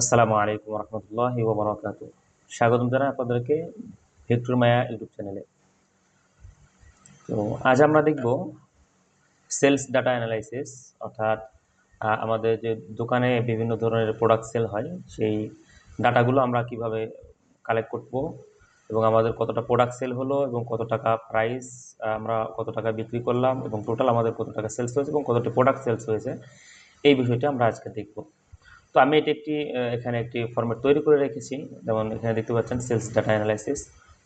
আসসালামু আলাইকুম রহমতুল্লাহ ওবরাকাত স্বাগতম জানাই আপনাদেরকে ভিক্টর মায়া ইউটিউব চ্যানেলে। তো, আজ আমরা দেখব সেলস ডাটা অ্যানালাইসিস, অর্থাৎ আমাদের যে দোকানে বিভিন্ন ধরনের প্রোডাক্ট সেল হয়, সেই ডাটাগুলো আমরা কীভাবে কালেক্ট করব এবং আমাদের কতটা প্রোডাক্ট সেল হলো এবং কত টাকা প্রাইস আমরা কত টাকা বিক্রি করলাম এবং টোটাল আমাদের কত টাকা সেলস হয়েছে এবং কতটা প্রোডাক্ট সেলস হয়েছে, এই বিষয়টি আমরা আজকে দেখব। তো আমি এটি একটি এখানে একটি ফরম্যাট তৈরি করে রেখেছি। যেমন এখানে দেখতে পাচ্ছেন সেলস ডাটা অ্যানালাইসিস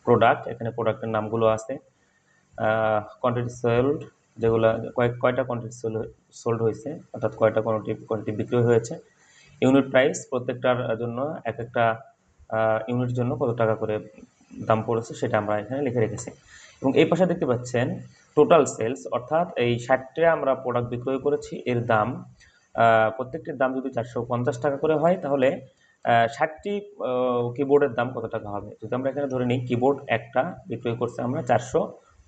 প্রোডাক্ট এখানে প্রোডাক্টের নামগুলো আছে। কোয়ান্টিটি সোল্ড যেগুলো কয়েক, কয়টা কোয়ান্টিটি সোল্ড হয়েছে, অর্থাৎ কয়টা কোয়ান্টিটি কোয়ান্টিটি বিক্রি হয়েছে। ইউনিট প্রাইস প্রত্যেকটার জন্য এক একটা ইউনিট জন্য কত টাকা করে দাম পড়েছে সেটা আমরা এখানে লিখে রেখেছি। এবং এই পাশে দেখতে পাচ্ছেন টোটাল সেলস অর্থাৎ এই ষাটটা আমরা প্রোডাক্ট বিক্রয় করেছি, এর দাম প্রত্যেকটির দাম যদি চারশো পঞ্চাশ টাকা করে হয়, তাহলে ষাটটি কিবোর্ডের দাম কত টাকা হবে? যদি আমরা এখানে ধরে নিই কিবোর্ড একটা বিক্রয় করছে আমরা চারশো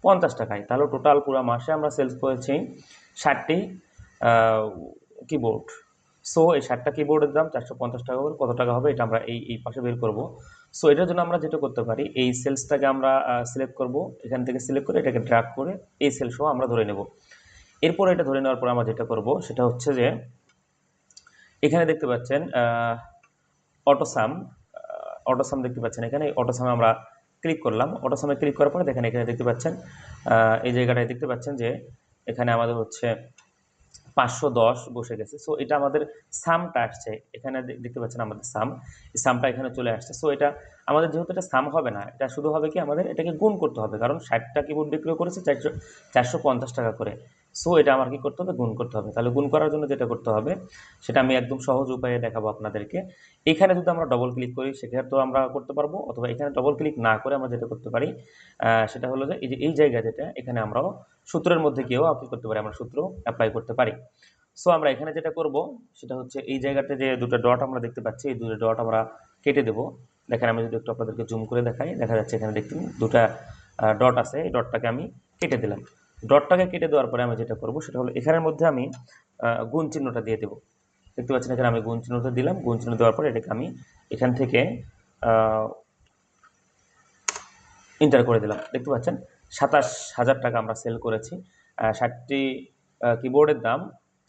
পঞ্চাশ টাকায়। তাহলে টোটাল পুরো মাসে আমরা সেলস করেছি ষাটটি কিবোর্ড সো এই ষাটটা কিবোর্ডের দাম চারশো পঞ্চাশ টাকা করে কত টাকা হবে এটা আমরা এই এই পাশে বের করব। সো এটার জন্য আমরা যেটা করতে পারি, এই সেলসটাকে আমরা সিলেক্ট করব। এখান থেকে সিলেক্ট করে এটাকে ড্রাগ করে এই সেলসও আমরা ধরে নেব। এরপর এটা ধরে নেওয়ার পর আমরা যেটা করব, সেটা হচ্ছে যে এখানে দেখতে পাচ্ছেন অটোসাম অটোসাম দেখতে পাচ্ছেন এখানে। অটোসামে আমরা ক্লিক করলাম। অটোসামে ক্লিক করার পরে দেখেন এখানে দেখতে পাচ্ছেন এই জায়গাটায় দেখতে পাচ্ছেন যে এখানে আমাদের হচ্ছে পাঁচশো দশ বসে গেছে। সো এটা আমাদের সামটা আসছে। এখানে দেখতে পাচ্ছেন আমাদের সাম। সামটা এখানে চলে আসছে। সো এটা আমাদের যেহেতু এটা সাম হবে না, এটা শুধু হবে কি আমাদের এটাকে গুণ করতে হবে। কারণ ষাটটা কিবোর্ড বিক্রি করেছে? চারশো চারশো পঞ্চাশ টাকা করে। সো এটা আমার কি করতে হবে? গুণ করতে হবে। তাহলে গুণ করার জন্য যেটা করতে হবে, সেটা আমি একদম সহজ উপায়ে দেখাবো আপনাদেরকে। এখানে যদি আমরা ডবল ক্লিক করি, সেক্ষেত্রেও আমরা করতে পারব, অথবা এখানে ডবল ক্লিক না করে আমরা যেটা করতে পারি সেটা হলো যে, এই যে, এই জায়গা যেটা, এখানে আমরাও সূত্রের মধ্যে গিয়েও কি করতে পারি, আমরা সূত্র অ্যাপ্লাই করতে পারি। সো আমরা এখানে যেটা করব, সেটা হচ্ছে এই জায়গাতে যে দুটো ডট আমরা দেখতে পাচ্ছি, এই দুটো ডট আমরা কেটে দেবো। দেখেন, আমি যদি একটু আপনাদেরকে জুম করে দেখাই, দেখা যাচ্ছে এখানে দেখতেন দুটা ডট আছে, এই ডটটাকে আমি কেটে দিলাম। ডটটাকে কেটে দেওয়ার পরে আমি যেটা করব সেটা হলো এখানের মধ্যে আমি গুণ চিহ্নটা দিয়ে দেবো। দেখতে পাচ্ছেন এখানে আমি গুণ চিহ্নটা দিলাম। গুণ চিহ্ন দেওয়ার পরে এটাকে আমি এখান থেকে ইন্টার করে দিলাম। দেখতে পাচ্ছেন? সাতাশ হাজার টাকা আমরা সেল করেছি। ষাটটি কিবোর্ডের দাম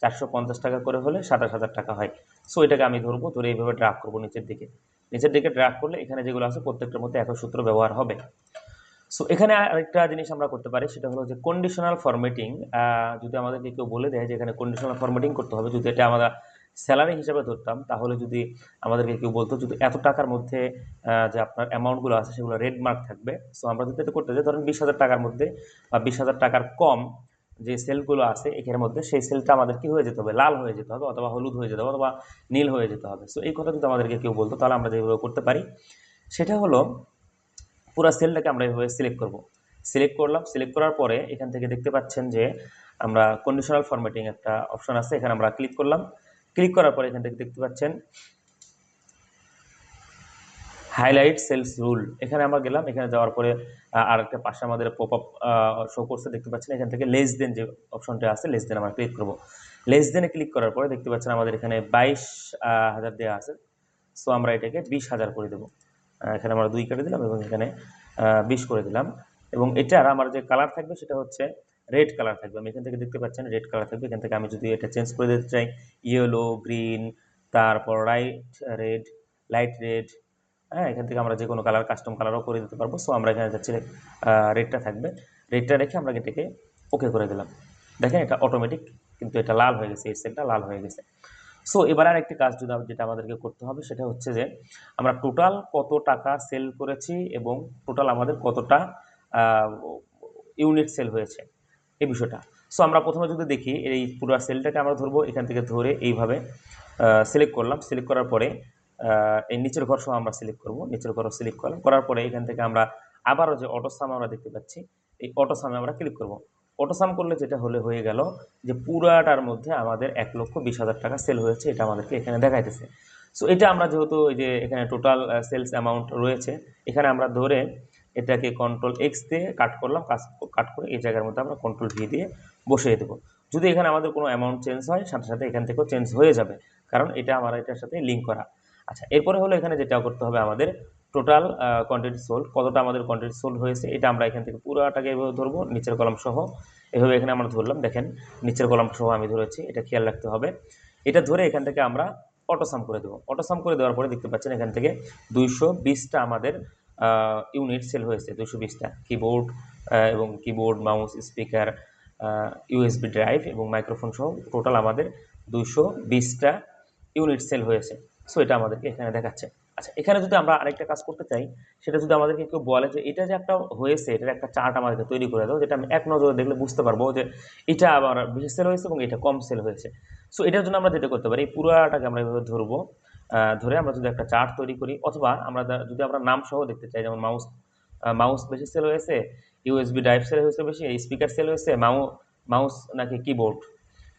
চারশো পঞ্চাশ টাকা করে হলে সাতাশ হাজার টাকা হয়। সো এটাকে আমি ধরবো, ধরে এইভাবে ড্রাফ করব নিচের দিকে। নিচের দিকে ড্রাফ করলে এখানে যেগুলো আছে, প্রত্যেকটার মধ্যে একই সূত্র ব্যবহার হবে। সো এখানে আরেকটা জিনিস আমরা করতে পারি, সেটা হলো যে কন্ডিশনাল ফরম্যাটিং যদি আমাদেরকে কেউ বলে দেয় যে এখানে কন্ডিশনাল ফরম্যাটিং করতে হবে, যদি এটা আমরা স্যালারি হিসাবে ধরতাম, তাহলে যদি আমাদেরকে কেউ বলতো, যদি এত টাকার মধ্যে যে আপনার অ্যামাউন্টগুলো আছে, সেগুলো রেড মার্ক থাকবে। সো আমরা যদি এটা করতে যাই, ধরেন বিশ হাজার টাকার মধ্যে বা বিশ হাজার টাকার কম যে সেলগুলো আছে এখানের মধ্যে সেই সেলটা আমাদের কি হয়ে যেতে হবে? লাল হয়ে যেতে হবে, অথবা হলুদ হয়ে যেতে হবে, অথবা নীল হয়ে যেতে হবে। সো এই কথা যদি আমাদেরকে কেউ বলতো, তাহলে আমরা যেভাবে করতে পারি, সেটা হলো পুরো সেলটাকে আমরা এভাবে সিলেক্ট করব। সিলেক্ট করলাম সিলেক্ট করার পরে এখান থেকে দেখতে পাচ্ছেন যে আমরা কন্ডিশনাল ফরম্যাটিং একটা অপশন আছে, এখানে আমরা ক্লিক করলাম। ক্লিক করার পরে এখান থেকে দেখতে পাচ্ছেন হাইলাইট সেলস রুল এখানে আমরা গেলাম, এখানে যাওয়ার পরে আর একটা পাশে আমাদের পপ আপ শো করছে, দেখতে পাচ্ছেন এখান থেকে লেস দেন যে অপশনটা আছে লেস দেন আমরা ক্লিক করব। লেস দেনে ক্লিক করার পরে দেখতে পাচ্ছেন আমাদের এখানে বাইশ হাজার দেওয়া আছে। সো আমরা এটাকে বিশ হাজার করে দেবো। এখানে আমরা দুই কেটে দিলাম এবং এখানে বিশ করে দিলাম। এবং এটার আমার যে কালার থাকবে সেটা হচ্ছে রেড কালার থাকবে। আমি এখান থেকে দেখতে পাচ্ছেন রেড কালার থাকবে। এখান থেকে আমি যদি এটা চেঞ্জ করে দিতে চাই ইয়েলো গ্রিন তারপর রাইট রেড লাইট রেড হ্যাঁ এখান থেকে আমরা যে কোনো কালার কাস্টম কালারও করে দিতে পারব। সো আমরা এখানে যাচ্ছি রেডটা থাকবে। রেডটা রেখে আমরা এটাকে ওকে করে দিলাম। দেখেন এটা অটোমেটিক কিন্তু এটা লাল হয়ে গেছে, এই সেলটা লাল হয়ে গেছে। সো এবার আর একটি কাজ যদি যেটা আমাদেরকে করতে হবে, সেটা হচ্ছে যে, আমরা টোটাল কত টাকা সেল করেছি এবং টোটাল আমাদের কতটা ইউনিট সেল হয়েছে, এই বিষয়টা। সো আমরা প্রথমে যদি দেখি, এই পুরো সেলটাকে আমরা ধরবো, এখান থেকে ধরে এইভাবে সিলেক্ট করলাম। সিলেক্ট করার পরে এই নিচের ঘর সহ আমরা সিলেক্ট করব। নিচের ঘর সিলেক্ট করলাম করার পরে এখান থেকে আমরা আবারও যে অটোসাম আমরা দেখতে পাচ্ছি, এই অটো সামে আমরা ক্লিক করব। অটোসাম করলে যেটা হলে হয়ে গেল যে পুরাটার মধ্যে আমাদের এক লক্ষ বিশ হাজার টাকা সেল হয়েছে, এটা আমাদেরকে এখানে দেখাইতেছে। সো এটা আমরা যেহেতু এই যে এখানে টোটাল সেলস অ্যামাউন্ট রয়েছে, এখানে আমরা ধরে এটাকে কন্ট্রোল এক্স দিয়ে কাট করলাম, কাজ কাট করে এই জায়গার মধ্যে আমরা কন্ট্রোল ভি দিয়ে বসিয়ে দেবো। যদি এখানে আমাদের কোনো অ্যামাউন্ট চেঞ্জ হয়, সাথে সাথে এখান থেকেও চেঞ্জ হয়ে যাবে, কারণ এটা আমার এটার সাথে লিঙ্ক করা। আচ্ছা এরপরে হলো এখানে যেটা করতে হবে আমাদের টোটাল কোয়ান্টিটি সোল্ড কতটা আমাদের কোয়ান্টিটি সোল্ড হয়েছে, এটা আমরা এখান থেকে পুরোটাকে এভাবে ধরবো, নিচের কলম সহ। এভাবে এখানে আমরা ধরলাম, দেখেন, নিচের কলম সহ আমি ধরেছি, এটা খেয়াল রাখতে হবে। এটা ধরে এখান থেকে আমরা অটোসাম করে দেবো। অটোসাম করে দেওয়ার পরে দেখতে পাচ্ছেন এখান থেকে দুইশো বিশটা আমাদের ইউনিট সেল হয়েছে দুশো বিশটা। কিবোর্ড এবং keyboard mouse speaker USB drive এবং মাইক্রোফোন সহ টোটাল আমাদের দুইশো বিশটা ইউনিট সেল হয়েছে। সো এটা আমাদেরকে এখানে দেখাচ্ছে। আচ্ছা এখানে যদি আমরা আরেকটা কাজ করতে চাই, সেটা যদি আমাদেরকে কেউ বলে যে এটা যে একটা হয়েছে, এটার একটা চার্ট আমাদেরকে তৈরি করে দাও, যেটা আমি এক নজরে দেখলে বুঝতে পারব যে এটা আবার বেশি সেল হয়েছে এবং এটা কম সেল হয়েছে। সো এটার জন্য আমরা যেটা করতে পারি এই পুরাটাকে আমরা এভাবে ধরবো ধরে আমরা যদি একটা চার্ট তৈরি করি, অথবা আমরা যদি আমরা নাম সহ দেখতে চাই, যেমন মাউস মাউস বেশি সেল হয়েছে, ইউএসবি ড্রাইভ সেল হয়েছে বেশি, স্পিকার সেল হয়েছে, মাউ, মাউস নাকি কিবোর্ড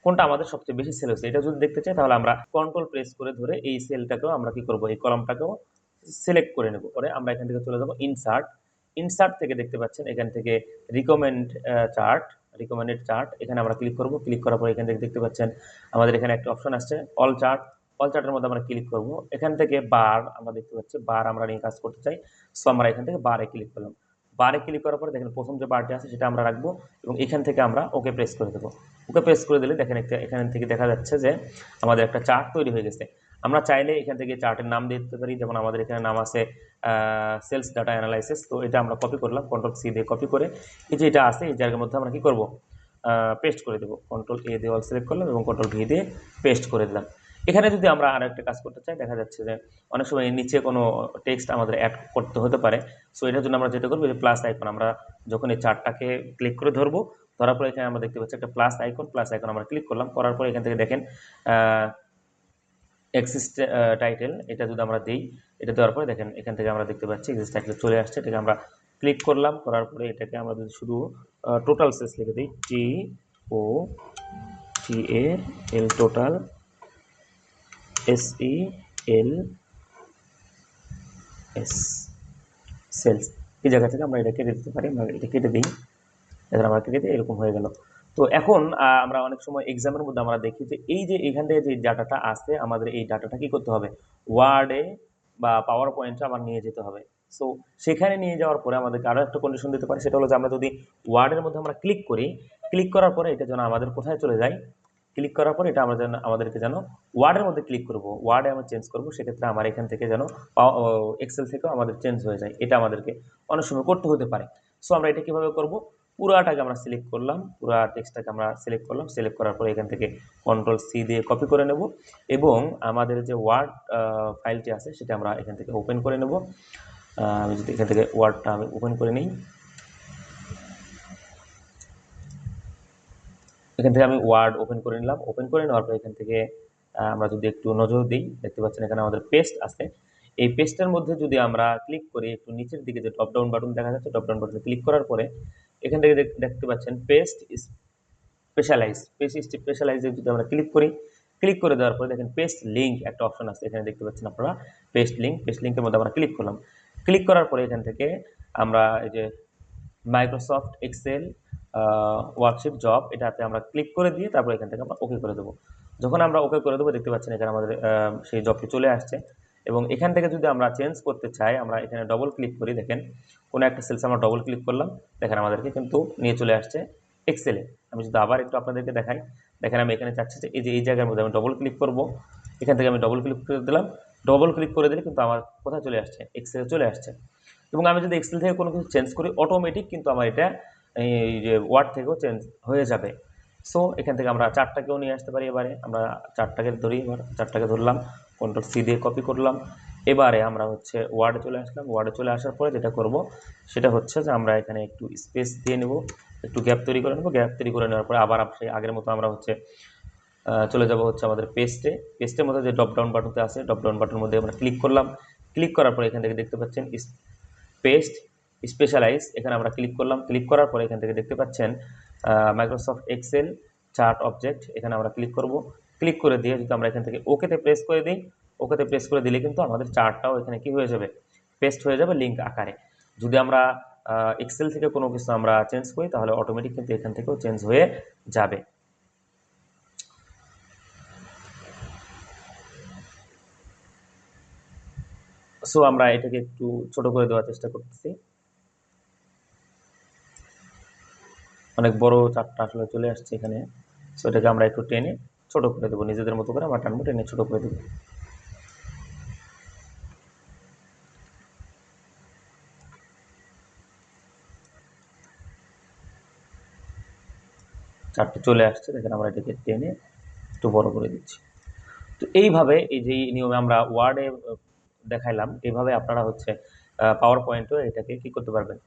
কোনটা আমাদের সবচেয়ে বেশি সেল হয়েছে? এটা যদি দেখতে চাই, তাহলে আমরা কন্ট্রোল প্রেস করে ধরে এই সেলটাকেও আমরা কি করব? এই কলমটাকেও সিলেক্ট করে নেব। পরে আমরা এখান থেকে চলে যাব ইনসার্ট ইনসার্ট থেকে দেখতে পাচ্ছেন, এখান থেকে রিকমেন্ড চার্ট রিকমেন্ডেড চার্ট এখানে আমরা ক্লিক করব। ক্লিক করার পর এখান থেকে দেখতে পাচ্ছেন, আমাদের এখানে একটা অপশন আসছে অল চার্ট অল চার্টের মধ্যে আমরা ক্লিক করব। এখান থেকে বার আমরা দেখতে পাচ্ছি বার আমরা নিয়ে কাজ করতে চাই। সো আমরা এখান থেকে বারে ক্লিক করলাম। বারে ক্লিক করার পরে দেখেন প্রথম যে বারটি আছে সেটা আমরা রাখব এবং এখান থেকে আমরা ওকে প্রেস করে দেবো। ওকে প্রেস করে দিলে দেখেন একটা, এখান থেকে দেখা যাচ্ছে যে আমাদের একটা চার্ট তৈরি হয়ে গেছে। আমরা চাইলে এখান থেকে চার্টের নাম দিতে পারি, যেমন আমাদের এখানে নাম আছে সেলস ডাটা অ্যানালাইসিস তো এটা আমরা কপি করলাম কন্ট্রোল সি দিয়ে কপি করে এই যে এটা আছে, এই জায়গার মধ্যে আমরা কী করব? পেস্ট করে দেবো। কন্ট্রোল এ দিয়ে অল সিলেক্ট করলাম এবং কন্ট্রোল ভি দিয়ে পেস্ট করে দিলাম। এখানে যদি আমরা আর একটা কাজ করতে চাই, দেখা যাচ্ছে যে অনেক সময় নিচে কোনো টেক্সট আমাদের অ্যাড করতে হতে পারে। সো এটার জন্য আমরা যেটা করব যে প্লাস আইকন আমরা যখন এই চারটাকে ক্লিক করে ধরবো, ধরার পরে এখানে আমরা দেখতে পাচ্ছি একটা প্লাস আইকন প্লাস আইকন আমরা ক্লিক করলাম, করার পরে এখান থেকে দেখেন এক্সিস টাইটেল এটা যদি আমরা দিই, এটা দেওয়ার পরে দেখেন, এখান থেকে আমরা দেখতে পাচ্ছি এক্সিস টাইটেল চলে আসছে, এটাকে আমরা ক্লিক করলাম, করার পরে এটাকে আমরা যদি শুধু টোটাল সেস লিখে দিই T O T L total S E L S sales এই জায়গা থেকে আমরা এটা কেটে দিতে পারি, আমরা এটা কেটে দিই। এখানে আমরা কেটে দিই, এরকম হয়ে গেল। তো এখন আমরা অনেক সময় এক্সামের মধ্যে আমরা দেখি যে এই যে এখান থেকে যে ডাটাটা আসে আমাদের এই ডাটাটা কি করতে হবে? ওয়ার্ডে বা পাওয়ার পয়েন্টে আমার নিয়ে যেতে হবে। সো সেখানে নিয়ে যাওয়ার পরে আমাদেরকে আরও একটা কন্ডিশন দিতে পারে, সেটা হলো যে আমরা যদি ওয়ার্ডের মধ্যে আমরা ক্লিক করি ক্লিক করার পরে এটা যেন আমাদের কোথায় চলে যায়? ক্লিক করার পর এটা আমরা যেন, আমাদেরকে যেন ওয়ার্ডের মধ্যে ক্লিক করব। ওয়ার্ডে আমরা চেঞ্জ করব, সেক্ষেত্রে আমার এখান থেকে যেন এক্সেল থেকেও আমাদের চেঞ্জ হয়ে যায়। এটা আমাদেরকে অনেক সময় করতে হতে পারে। সো আমরা এটা কীভাবে করব? পুরাটাকে আমরা সিলেক্ট করলাম, পুরা টেক্সটটাকে আমরা সিলেক্ট করলাম। সিলেক্ট করার পরে এখান থেকে কন্ট্রোল সি দিয়ে কপি করে নেব এবং আমাদের যে ওয়ার্ড ফাইলটি আছে, সেটা আমরা এখান থেকে ওপেন করে নেব। আমি যদি এখান থেকে ওয়ার্ডটা আমি ওপেন করে নিই। এখান থেকে আমি ওয়ার্ড ওপেন করে নিলাম। ওপেন করে নেওয়ার পর এখান থেকে আমরা যদি একটু নজর দিই, দেখতে পাচ্ছেন এখানে আমাদের পেস্ট আছে। এই পেস্টের মধ্যে যদি আমরা ক্লিক করি, একটু নিচের দিকে যে টপ ডাউন বাটন দেখা যাচ্ছে টপ ডাউন বাটনে ক্লিক করার পরে, এখান থেকে দেখ- দেখতে পাচ্ছেন পেস্ট স্পেশালাইজ পেস্ট স্পেশালাইজে যদি আমরা ক্লিক করি ক্লিক করে দেওয়ার পরে দেখেন পেস্ট লিঙ্ক একটা অপশন আছে। এখানে দেখতে পাচ্ছেন আপনারা পেস্ট লিঙ্ক পেস্ট লিঙ্কের মধ্যে আমরা ক্লিক করলাম। ক্লিক করার পরে এখান থেকে আমরা এই যে মাইক্রোসফট এক্সেল ওয়ার্কশিপ জব এটাতে আমরা ক্লিক করে দিয়ে তারপর এখান থেকে আমরা ওকে করে দেবো। যখন আমরা ওকে করে দেবো, দেখতে পাচ্ছেন এখানে আমাদের সেই জবটি চলে আসছে। এবং এখান থেকে যদি আমরা চেঞ্জ করতে চাই, আমরা এখানে ডবল ক্লিক করি, দেখেন কোনো একটা সেলসে আমরা ডবল ক্লিক করলাম, দেখেন আমাদেরকে কিন্তু নিয়ে চলে আসছে এক্সেলে আমি যদি আবার একটু আপনাদেরকে দেখাই, দেখেন আমি এখানে চাচ্ছি যে এই যে, এই জায়গার মধ্যে আমি ডবল ক্লিক করব। এখান থেকে আমি ডবল ক্লিক করে দিলাম। ডবল ক্লিক করে দিলে কিন্তু আমার কোথায় চলে আসছে? এক্সেলে চলে আসছে। এবং আমি যদি এক্সেল থেকে কোনো কিছু চেঞ্জ করি অটোমেটিক কিন্তু আমার এটা এই যে ওয়ার্ড থেকেও চেঞ্জ হয়ে যাবে। সো এখান থেকে আমরা চারটাকেও নিয়ে আসতে পারি এবারে। আমরা চারটাকে ধরি এবার, চারটাকে ধরলাম কন্ট্রোল সি দিয়ে কপি করলাম। এবারে আমরা হচ্ছে ওয়ার্ডে চলে আসলাম। ওয়ার্ডে চলে আসার পরে যেটা করব, সেটা হচ্ছে যে আমরা এখানে একটু স্পেস দিয়ে নেব, একটু গ্যাপ তৈরি করে নেব। গ্যাপ তৈরি করে নেওয়ার পরে আবার সেই আগের মতো আমরা হচ্ছে চলে যাব হচ্ছে আমাদের পেস্টে পেস্টের মধ্যে যে ড্রপ ডাউন বাটনতে আছে ড্রপ ডাউন বাটনের মধ্যে আমরা ক্লিক করলাম। ক্লিক করার পরে এখান থেকে দেখতে পাচ্ছেন পেস্ট স্পেশালাইজ এখানে আমরা ক্লিক করলাম। ক্লিক করার পরে এখান থেকে দেখতে পাচ্ছেন মাইক্রোসফট এক্সেল চার্ট অবজেক্ট এখানে আমরা ক্লিক করব। ক্লিক করে দিয়ে যদি আমরা এখান থেকে ওকেতে প্রেস করে দিই ওকেতে প্রেস করে দিলে কিন্তু আমাদের চার্টটাও এখানে কি হয়ে যাবে? পেস্ট হয়ে যাবে লিঙ্ক আকারে। যদি আমরা এক্সেল থেকে কোনো কিছু আমরা চেঞ্জ করি, তাহলে অটোমেটিক কিন্তু এখান থেকেও চেঞ্জ হয়ে যাবে। সো আমরা এটাকে একটু ছোট করে দেওয়ার চেষ্টা করতেছি। অনেক বড় চারটা আসলে চলে আসছে এখানে। সো এটাকে আমরা একটু টেনে ছোট করে দেবো। নিজেদের মতো করে আমরা টানবো, টেনে ছোট করে দেবো। চারটে চলে আসছে, দেখেন আমরা এটাকে টেনে একটু বড় করে দিচ্ছি। তো এইভাবে এই যে নিয়মে আমরা ওয়ার্ডে দেখাইলাম, এইভাবে আপনারা হচ্ছে পাওয়ার পয়েন্টও এটাকে কি করতে পারবেন?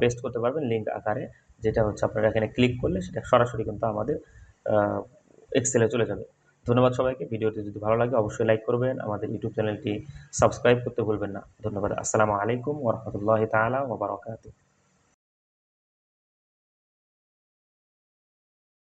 পেস্ট করতে পারবেন লিঙ্ক আকারে, যেটা হচ্ছে আপনারা এখানে ক্লিক করলে সেটা সরাসরি কিন্তু আমাদের এক্সেলে চলে যাবে। ধন্যবাদ সবাইকে। ভিডিওটি যদি ভালো লাগে অবশ্যই লাইক করবেন। আমাদের ইউটিউব চ্যানেলটি সাবস্ক্রাইব করতে ভুলবেন না। ধন্যবাদ। আসসালামু আলাইকুম ওরহমতুল্লাহ তালা ওবরাকাতু